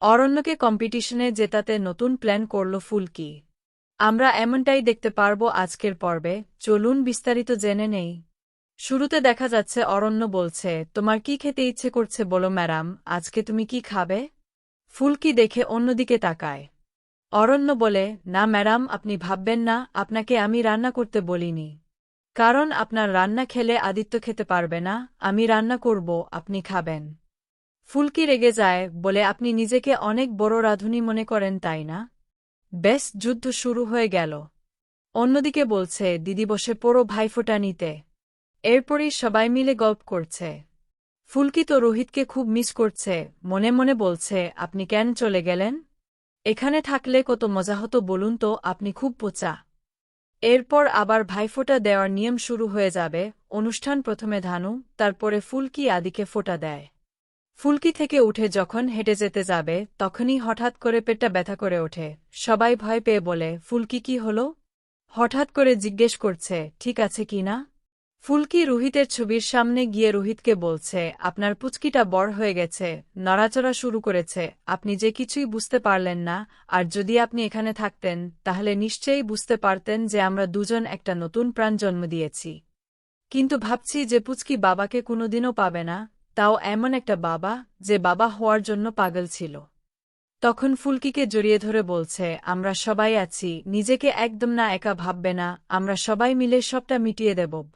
অরণ্যকে কম্পিটিশনে জেতাতে নতুন প্ল্যান করল ফুলকি। আমরা এমনটাই দেখতে পারব আজকের পর্বে, চলুন বিস্তারিত জেনে নেই। শুরুতে দেখা যাচ্ছে অরণ্য বলছে, তোমার কি খেতে ইচ্ছে করছে বলো ম্যাডাম, আজকে তুমি কি খাবে? ফুলকি দেখে অন্যদিকে তাকায়। অরণ্য বলে, না ম্যাডাম, আপনি ভাববেন না, আপনাকে আমি রান্না করতে বলিনি। কারণ আপনার রান্না খেলে আদিত্য খেতে পারবে না, আমি রান্না করব, আপনি খাবেন। ফুলকি রেগে যায় বলে আপনি নিজেকে অনেক বড় রাধুনী মনে করেন, তাই না? বেশ, যুদ্ধ শুরু হয়ে গেল। অন্যদিকে বলছে, দিদি বসে পড়ো ভাইফোঁটা নিতে এরপরই সবাই মিলে গল্প করছে। ফুলকি তো রোহিতকে খুব মিস করছে। মনে মনে বলছে, আপনি কেন চলে গেলেন? এখানে থাকলে কত মজা হতো, বলুন তো, আপনি খুব পোচা। এরপর আবার ভাইফোঁটা দেওয়ার নিয়ম শুরু হয়ে যাবে। অনুষ্ঠান প্রথমে ধানু, তারপরে ফুলকি আদিকে ফোঁটা দেয়। ফুলকি থেকে উঠে যখন হেঁটে যেতে যাবে, তখনই হঠাৎ করে পেটটা ব্যথা করে ওঠে। সবাই ভয় পেয়ে বলে, ফুলকি কি হল? হঠাৎ করে জিজ্ঞেস করছে, ঠিক আছে কি না? ফুলকি রোহিতের ছবির সামনে গিয়ে রোহিতকে বলছে, আপনার পুচকিটা বড় হয়ে গেছে, নড়াচড়া শুরু করেছে, আপনি যে কিছুই বুঝতে পারলেন না, আর যদি আপনি এখানে থাকতেন, তাহলে নিশ্চয়ই বুঝতে পারতেন যে আমরা দুজন একটা নতুন প্রাণ জন্ম দিয়েছি। কিন্তু ভাবছি যে পুচকি বাবাকে কোনোদিনও পাবে না। তাও এমন একটা বাবা যে বাবা হওয়ার জন্য পাগল ছিল। তখন ফুলকিকে জড়িয়ে ধরে বলছে, আমরা সবাই আছি, নিজেকে একদম না একা ভাববে না, আমরা সবাই মিলে সবটা মিটিয়ে দেব।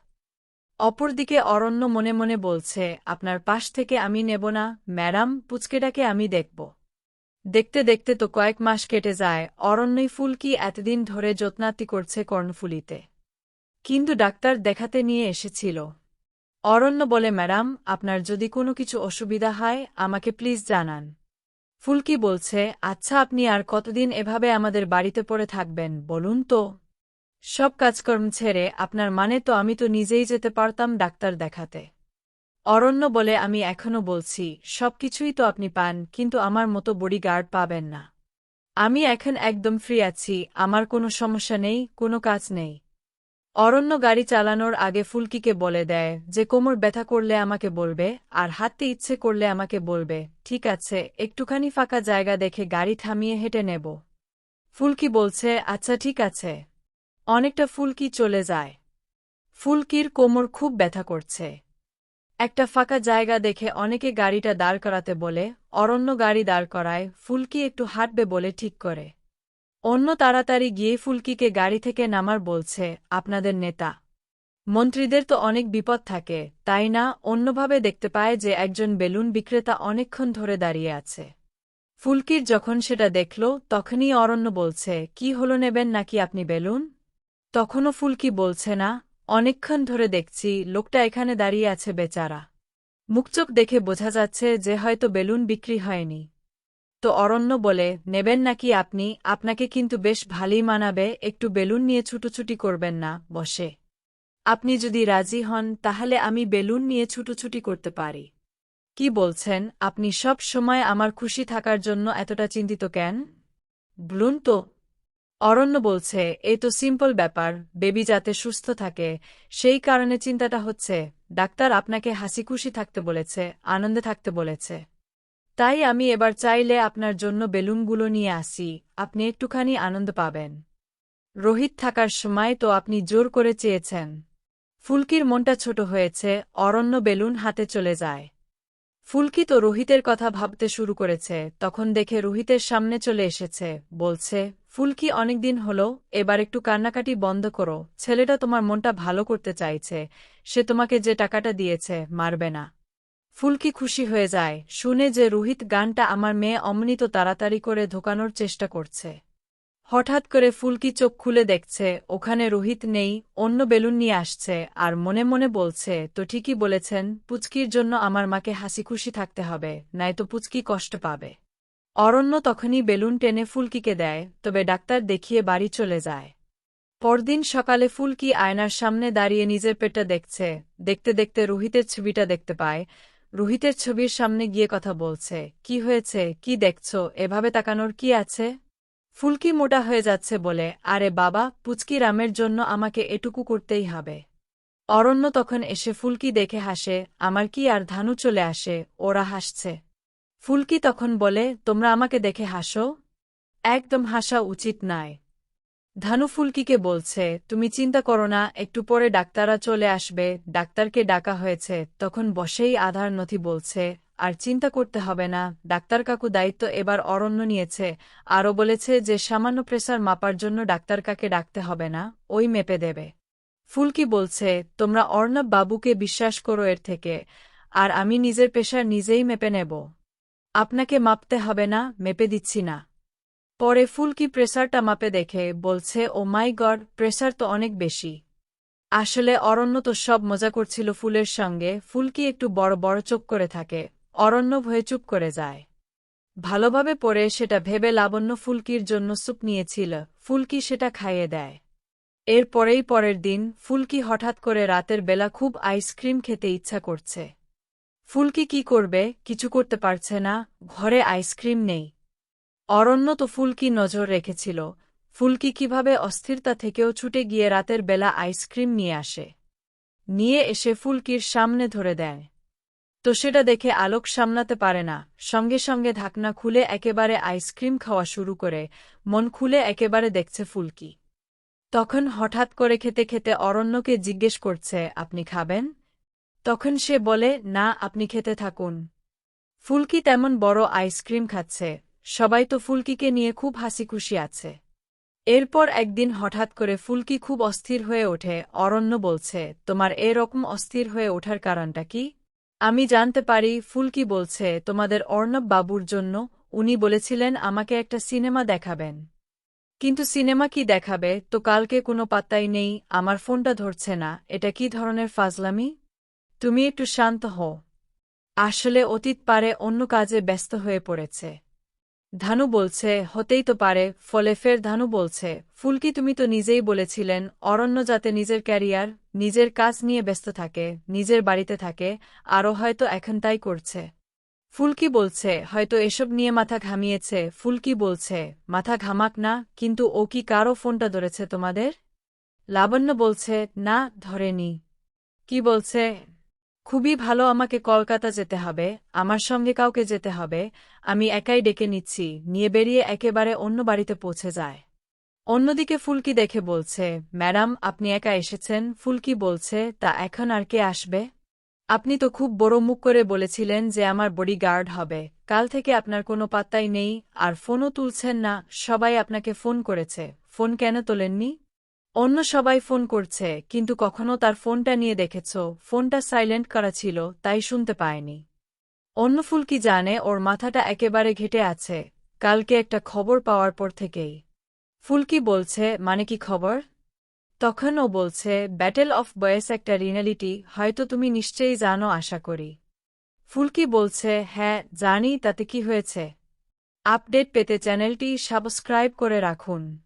অপরদিকে অরণ্য মনে মনে বলছে, আপনার পাশ থেকে আমি নেব না, ম্যাডাম, পুচকেটাকে আমি দেখব। দেখতে দেখতে তো কয়েক মাস কেটে যায়, অরণ্যই ফুলকি এতদিন ধরে যত্নাতি করছে কর্ণফুলিতে। কিন্তু ডাক্তার দেখাতে নিয়ে এসেছিল। অরণ্য বলে, ম্যাডাম, আপনার যদি কোনো কিছু অসুবিধা হয়, আমাকে প্লিজ জানান। ফুলকি বলছে আচ্ছা আপনি আর কতদিন এভাবে আমাদের বাড়িতে পড়ে থাকবেন, বলুন তো? সব কাজকর্ম ছেড়ে, আপনার মানে তো আমি তো নিজেই যেতে পারতাম ডাক্তার দেখাতে। অরণ্য বলে, আমি এখনও বলছি, সব কিছুই তো আপনি পান, কিন্তু আমার মতো বডি গার্ড পাবেন না। আমি এখন একদম ফ্রি আছি, আমার কোনো সমস্যা নেই, কোনো কাজ নেই। অরণ্য গাড়ি চালানোর আগে ফুলকিকে বলে দেয় যে কোমর ব্যথা করলে আমাকে বলবে, আর হাঁটতে ইচ্ছে করলে আমাকে বলবে, ঠিক আছে, একটুখানি ফাঁকা জায়গা দেখে গাড়ি থামিয়ে হেঁটে নেব। ফুলকি বলছে আচ্ছা ঠিক আছে। অনেকটা ফুলকি চলে যায়। ফুলকির কোমর খুব ব্যথা করছে। একটা ফাঁকা জায়গা দেখে অনেকে গাড়িটা দাঁড় করাতে বলে, অরণ্য গাড়ি দাঁড় করায়, ফুলকি একটু হাঁটবে বলে ঠিক করে। অন্য তাড়াতাড়ি গিয়ে ফুলকিকে গাড়ি থেকে নামার বলছে, আপনাদের নেতা। মন্ত্রীদের তো অনেক বিপদ থাকে, তাই না? অন্যভাবে দেখতে পায় যে একজন বেলুন বিক্রেতা অনেকক্ষণ ধরে দাঁড়িয়ে আছে। ফুলকির যখন সেটা দেখল, তখনই অরণ্য বলছে, কি হলো নেবেন নাকি আপনি বেলুন? তখনও ফুলকি বলছে, না, অনেকক্ষণ ধরে দেখছি, লোকটা এখানে দাঁড়িয়ে আছে বেচারা। মুখচোখ দেখে বোঝা যাচ্ছে যে হয়তো বেলুন বিক্রি হয়নি। তো অরণ্য বলে, নেবেন নাকি আপনি? আপনাকে কিন্তু বেশ ভালোই মানাবে, একটু বেলুন নিয়ে ছুটোছুটি করবেন না, বসে। আপনি যদি রাজি হন, তাহলে আমি বেলুন নিয়ে ছুটোছুটি করতে পারি। কি বলছেন? আপনি সব সময় আমার খুশি থাকার জন্য এতটা চিন্তিত কেন? বলুন তো। অরণ্য বলছে, এই তো সিম্পল ব্যাপার, বেবি যাতে সুস্থ থাকে। সেই কারণে চিন্তাটা হচ্ছে। ডাক্তার আপনাকে হাসি খুশি থাকতে বলেছে, আনন্দে থাকতে বলেছে। তাই আমি এবার চাইলে আপনার জন্য বেলুনগুলো নিয়ে আসি, আপনি একটুখানি আনন্দ পাবেন। রোহিত থাকার সময় তো আপনি জোর করে চেয়েছেন। ফুলকির মনটা ছোট হয়েছে, অরণ্য বেলুন হাতে চলে যায়। ফুলকি তো রোহিতের কথা ভাবতে শুরু করেছে, তখন দেখে রোহিতের সামনে চলে এসেছে, বলছে, ফুলকি, অনেকদিন হল, এবার একটু কান্নাকাটি বন্ধ করো, ছেলেটা তোমার মনটা ভালো করতে চাইছে, সে তোমাকে যে টাকাটা দিয়েছে, মারবে না। ফুলকি খুশি হয়ে যায়, শুনে যে রোহিত গানটা আমার মেয়ে অমনিত তাড়াতাড়ি করে ধোকানোর চেষ্টা করছে। হঠাৎ করে ফুলকি চোখ খুলে দেখছে, ওখানে রোহিত নেই, অন্য বেলুন নিয়ে আসছে, আর মনে মনে বলছে, তো ঠিকই বলেছেন, পুচকির জন্য আমার মাকে হাসি খুশি থাকতে হবে নয়তো পুচকি কষ্ট পাবে। অরণ্য তখনই বেলুন টেনে ফুলকিকে দেয়, তবে ডাক্তার দেখিয়ে বাড়ি চলে যায়। পরদিন সকালে ফুলকি আয়নার সামনে দাঁড়িয়ে নিজের পেটটা দেখছে, দেখতে দেখতে রোহিতের ছবিটা দেখতে পায় রোহিতের ছবির সামনে গিয়ে কথা বলছে, কি হয়েছে? কি দেখছ? এভাবে তাকানোর কি আছে? ফুলকি মোটা হয়ে যাচ্ছে বলে, আরে বাবা, পুচকি রামের জন্য আমাকে এটুকু করতেই হবে। অরণ্য তখন এসে ফুলকি দেখে হাসে, আমার কি আর ধানু চলে আসে? ওরা হাসছে। ফুলকি তখন বলে, তোমরা আমাকে দেখে হাসো? একদম হাসা উচিত নয় ধানু ফুলকিকে বলছে, তুমি চিন্তা করো না, একটু পরে ডাক্তাররা চলে আসবে, ডাক্তারকে ডাকা হয়েছে, তখন বসেই আধার নথি বলছে, আর চিন্তা করতে হবে না, ডাক্তার কাকু দায়িত্ব এবার অরণ্য নিয়েছে, আরও বলেছে যে সামান্য প্রেসার মাপার জন্য ডাক্তার কাকে ডাকতে হবে না, ওই মেপে দেবে। ফুলকি বলছে, তোমরা অর্ণব বাবুকে বিশ্বাস করো এর থেকে, আর আমি নিজের পেশার নিজেই মেপে নেব। আপনাকে মাপতে হবে না, মেপে দিচ্ছি না। পরে ফুলকি প্রেসারটা মাপে দেখে বলছে, ও মাই গড, প্রেসার তো অনেক বেশি। আসলে অরণ্য তো সব মজা করছিল ফুলের সঙ্গে ফুলকি একটু বড় বড় চোখ করে থাকে। অরণ্য ভয়ে চুপ করে যায়। ভালোভাবে পরে সেটা ভেবে লাবণ্য ফুলকির জন্য স্যুপ নিয়েছিল, ফুলকি সেটা খাইয়ে দেয়। এর পরেই পরের দিন, ফুলকি হঠাৎ করে রাতের বেলা খুব আইসক্রিম খেতে ইচ্ছা করছে। ফুলকি কি করবে, কিছু করতে পারছে না, ঘরে আইসক্রিম নেই। অরণ্য তো ফুলকি নজর রেখেছিল। ফুলকি কীভাবে অস্থিরতা থেকেও ছুটে গিয়ে রাতের বেলা আইসক্রিম নিয়ে আসে। নিয়ে এসে ফুলকির সামনে ধরে দেয়। তো সেটা দেখে আলোক সামলাতে পারে না। সঙ্গে সঙ্গে ঢাকনা খুলে একেবারে আইসক্রিম খাওয়া শুরু করে। মন খুলে একেবারে দেখছে ফুলকি। তখন হঠাৎ করে খেতে খেতে অরণ্যকে জিজ্ঞেস করছে, আপনি খাবেন? তখন সে বলে, না, আপনি খেতে থাকুন। ফুলকি তেমন বড় আইসক্রিম খাচ্ছে। সবাই তো ফুলকিকে নিয়ে খুব হাসি খুশি আছে। এরপর একদিন হঠাৎ করে ফুলকি খুব অস্থির হয়ে ওঠে। অরণ্য বলছে, তোমার এরকম অস্থির হয়ে ওঠার কারণটা কি? আমি জানতে পারি, ফুলকি বলছে, তোমাদের অর্ণব বাবুর জন্য উনি বলেছিলেন আমাকে একটা সিনেমা দেখাবেন। কিন্তু সিনেমা কি দেখাবে? তো কালকে কোনো পাত্তাই নেই, আমার ফোনটা ধরছে না। এটা কি ধরনের ফাজলামি? তুমি একটু শান্ত হও। আসলে অতীত পারে অন্য কাজে ব্যস্ত হয়ে পড়েছে। ধানু বলছে, হতেই তো পারে, ফলে ফের ধানু বলছে, ফুলকি তুমি তো নিজেই বলেছিলেন, অরণ্য যাতে নিজের ক্যারিয়ার, নিজের কাজ নিয়ে ব্যস্ত থাকে, নিজের বাড়িতে থাকে, আরও হয়তো এখন তাই করছে। ফুলকি বলছে, হয়তো এসব নিয়ে মাথা ঘামিয়েছে, ফুলকি বলছে, মাথা ঘামাক না, কিন্তু ও কি কারও ফোনটা ধরেছে তোমাদের? লাবণ্য বলছে, না, ধরেনি। কি বলছে খুবই ভালো আমাকে কলকাতা যেতে হবে, আমার সঙ্গে কাউকে যেতে হবে, আমি একাই ডেকে নিচ্ছি, নিয়ে বেরিয়ে একেবারে অন্য বাড়িতে পৌঁছে যায়। অন্যদিকে ফুলকি দেখে বলছে, ম্যাডাম, আপনি একা এসেছেন? ফুলকি বলছে, তা এখন আর কে আসবে? আপনি তো খুব বড় মুখ করে বলেছিলেন যে আমার বডিগার্ড হবে, কাল থেকে আপনার কোনো পাত্তাই নেই, আর ফোনও তুলছেন না, সবাই আপনাকে ফোন করেছে, ফোন কেন তোলেননি? অন্য সবাই ফোন করছে, কিন্তু কখনো তার ফোনটা নিয়ে দেখেছ। ফোনটা সাইলেন্ট করা ছিল, তাই শুনতে পায়নি। অন্য ফুলকি জানে, ওর মাথাটা একেবারে ঘেটে আছে। কালকে একটা খবর পাওয়ার পর থেকেই। ফুলকি বলছে মানে কি খবর? তখন ও বলছে ব্যাটেল অফ বয়েস একটা রিনালিটি হয়তো তুমি নিশ্চয়ই জানো, আশা করি। ফুলকি বলছে হ্যাঁ জানি, তাতে কি হয়েছে? আপডেট পেতে চ্যানেলটি সাবস্ক্রাইব করে রাখুন।